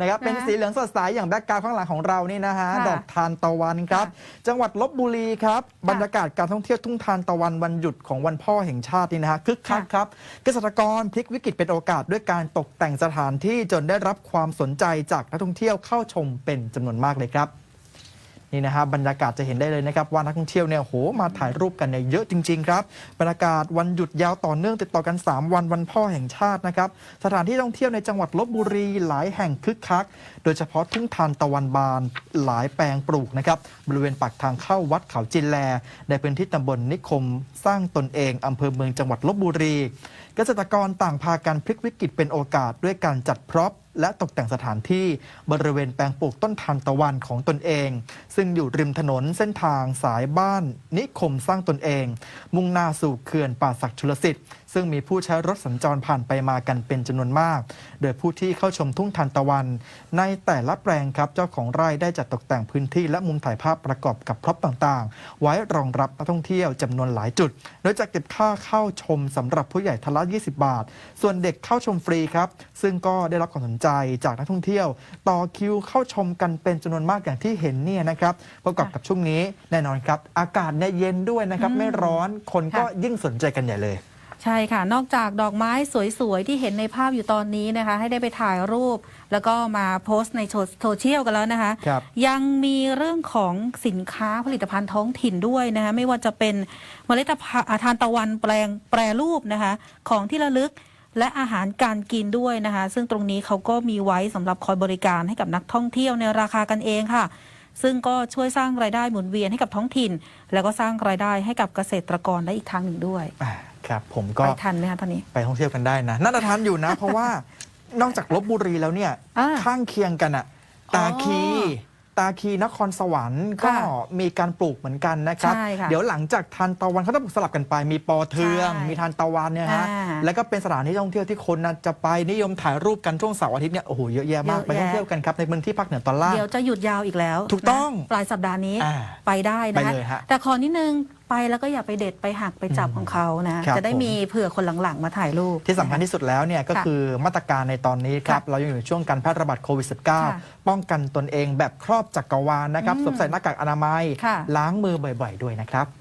นะครับเป็นนะสีเหลืองสดใสอย่างแบ็กกราวด์ข้างหลังของเรานี่นะฮะค่ะดอกทานตะวันครับค่ะจังหวัดลบบุรีครับบรรยากาศการท่องเที่ยวทุ่งทานตะวันวันหยุดของวันพ่อแห่งชาตินี่นะฮะคึกคักค่ะครับเกษตรกรพลิกวิกฤตเป็นโอกาสด้วยการตกแต่งสถานที่จนได้รับความสนใจจากนักท่องเที่ยวเข้าชมเป็นจำนวนมากเลยครับ นี่นะฮะบรรยากาศจะเห็นได้เลยนะครับว่านักท่องเที่ยวเนี่ยโหมาถ่ายรูปกันเนี่ยเยอะจริง ๆ ครับบรรยากาศวันหยุดยาวต่อเนื่องติดต่อกัน 3 วันวันพ่อแห่งชาตินะครับสถานที่ท่องเที่ยวในจังหวัดลบบุรีหลายแห่งคึกคัก โดยเฉพาะทุ่งทานตะวันบานหลายแปลงปลูกนะครับบริเวณปากทางเข้าวัดเขาจินแล ในพื้นที่ตำบลนิคม สร้างตนเองอำเภอเมืองจังหวัดลบบุรี เกษตรกรต่างพากันพลิกวิกฤตเป็นโอกาสด้วยการจัดพร็อพ และตกแต่งสถานที่บริเวณแปลงปลูกต้นทานตะวันของตนเอง ซึ่งอยู่ริมถนนเส้นทางสายบ้าน นิคมสร้างตนเอง มุ่งหน้าสู่เขื่อนป่าศักดิ์ชลสิทธิ์ซึ่งมีผู้ใช้รถสัญจรผ่านไปมากันเป็นจำนวนมาก โดยผู้ที่เข้าชมทุ่งทานตะวัน ในแต่ละแปลงครับเจ้าของไร่ได้จัดตกแต่งพื้นที่และมุมถ่ายภาพประกอบกับพร็อพต่างๆ ไว้รองรับนักท่องเที่ยวจำนวนหลายจุด โดยจะเก็บค่าเข้าชมสำหรับผู้ใหญ่ทละ 20 บาท ส่วนเด็กเข้าชมฟรีครับ ซึ่งก็ได้รับความสนใจจากนักท่องเที่ยว ต่อคิวเข้าชมกันเป็นจำนวนมากอย่างที่เห็นเนี่ยนะครับประกอบกับช่วงนี้แน่นอนครับ อากาศเนี่ยเย็นด้วยนะครับอืมไม่ร้อนคนก็ค่ะยิ่งสนใจกันใหญ่เลย ใช่ค่ะ นอกจากดอกไม้สวยๆ ที่เห็นในภาพอยู่ตอนนี้นะคะ ให้ได้ไปถ่ายรูป แล้วก็มาโพสต์ในโซเชียลกันแล้วนะคะ ครับ ยังมีเรื่องของสินค้าผลิตภัณฑ์ท้องถิ่นด้วยนะคะ ไม่ว่าจะเป็นเมล็ดพันธุ์อ่าทานตะวันแปลงแปรรูปนะคะ ของที่ระลึก และอาหารการกินด้วยนะคะ ซึ่งตรงนี้เขาก็มีไว้สำหรับคอยบริการให้กับนักท่องเที่ยวในราคากันเองค่ะ ซึ่งก็ช่วยสร้างรายได้หมุนเวียนให้กับท้องถิ่น แล้วก็สร้างรายได้ให้กับเกษตรกรได้อีกทางหนึ่งด้วยอ่าครับผมก็ไปทันไหมคะตอนนี้ไปท่องเที่ยวกันได้นะน่าจะทันอยู่นะ เพราะว่านอกจากลบบุรีแล้วเนี่ยอ่าข้างเคียงกันอะตาคีอ๋อ ตาคีนครสวรรค์ก็ค่ะมีการปลูกเหมือนกันนะครับใช่ค่ะเดี๋ยวหลังจากทานตะวันเขาต้องสลับกันไป มีปอเทืองใช่มีทานตะวันเนี่ยฮะอ่าแล้วก็เป็นสถานที่ท่องเที่ยวที่คนน่ะจะไปนิยมถ่ายรูปกันช่วงเสาร์อาทิตย์เนี่ยโอ้โหเยอะแยะมากเยอะไปท่องแยะเที่ยวกันครับในพื้นที่ภาคเหนือตอนล่างเดี๋ยวจะหยุดยาวอีกแล้ว ถูกต้องนะปลายสัปดาห์นี้อ่าไปได้นะไปเลยฮะแต่ขอนิดนึง ไปแล้วก็อย่าไปเด็ดไปหักไปจับของเขานะ ครับจะได้ผม มีเผื่อคนหลังๆ มาถ่ายรูป ที่สำคัญที่สุดแล้วเนี่ยก็ค่ะคือมาตรการในตอนนี้ครับค่ะเรายังอยู่ในช่วงการแพร่ระบาดโควิด ค่ะ -19 ป้องกันตนเองแบบครอบจักรวาลนะครับอืมสวมใส่หน้ากากอนามัย ค่ะ ล้างมือบ่อย ๆ ด้วยนะครับ